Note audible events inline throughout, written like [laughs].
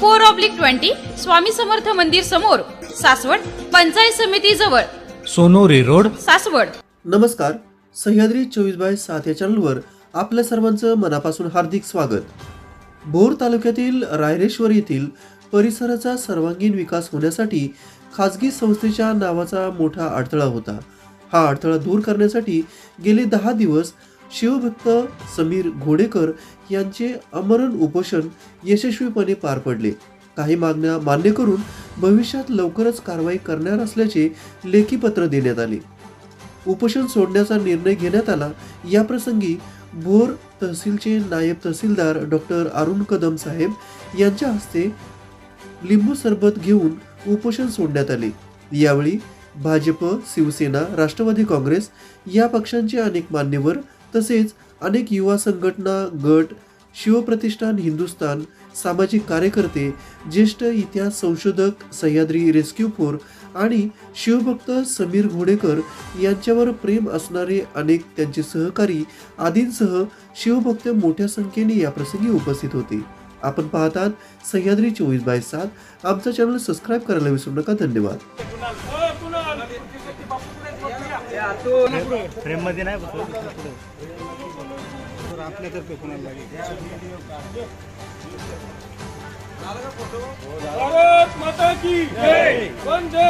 four oblique twenty Swami Samarth मंदिर समोर सासवड पंचायत समिती जवळ. सोनोरी रोड. सासवड. नमस्कार सह्याद्री चोवीस बाय सात या चॅनलवर आपल्या सर्वांचं मनापासून हार्दिक स्वागत. भोर तालुक्यातील रायरेश्वर येथील परिसराचा सर्वांगीण विकास होण्यासाठी खाजगी संस्थेच्या नावाचा मोठा अडथळा होता. हा अडथळा दूर करण्यासाठी गेले दहा दिवस शिवभक्त समीर घोडेकर यांचे अमरण उपोषण यशस्वीपणे पार पडले. काही मागण्या मान्य करून भविष्यात लवकरच कारवाई करणार असल्याचे लेखीपत्र देण्यात आले. उपोषण सोडण्याचा निर्णय घेण्यात आला. याप्रसंगी भोर तहसीलचे नायब तहसीलदार डॉक्टर अरुण कदम साहेब यांच्या हस्ते लिंबू सरबत घेऊन उपोषण सोडण्यात आले. यावेळी भाजप शिवसेना राष्ट्रवादी काँग्रेस या पक्षांचे अनेक मान्यवर तसेच अनेक युवा संघटना गट शिवप्रतिष्ठान हिंदुस्थान सामाजिक कार्यकर्ते ज्येष्ठ इतिहास संशोधक सह्याद्री रेस्क्यू फोर आणि शिवभक्त समीर घोडेकर यांच्यावर प्रेम असणारे अनेक त्यांचे सहकारी आदींसह शिवभक्त मोठ्या संख्येने या प्रसंगी उपस्थित होते. आपण पाहतात सह्याद्री चोवीस बाय सात. आमचा चॅनल सबस्क्राईब करायला विसरू नका. धन्यवाद. फ्रेममध्ये नाही बसवत, पुढे. आपल्यातर्फे कोणाला लागेल भारत माता की जय. वंदे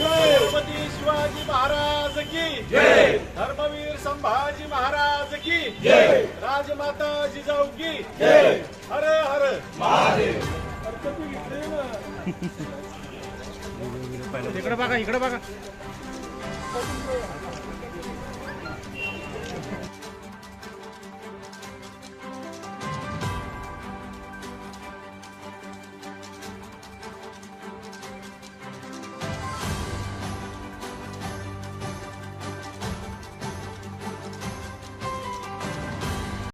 छत्रपती शिवाजी महाराज की जय. धर्मवीर संभाजी महाराज की जय. राजमाता जिजाऊ की जय. हर हर महादेव. [laughs] इकडे बघा इकडे बघा.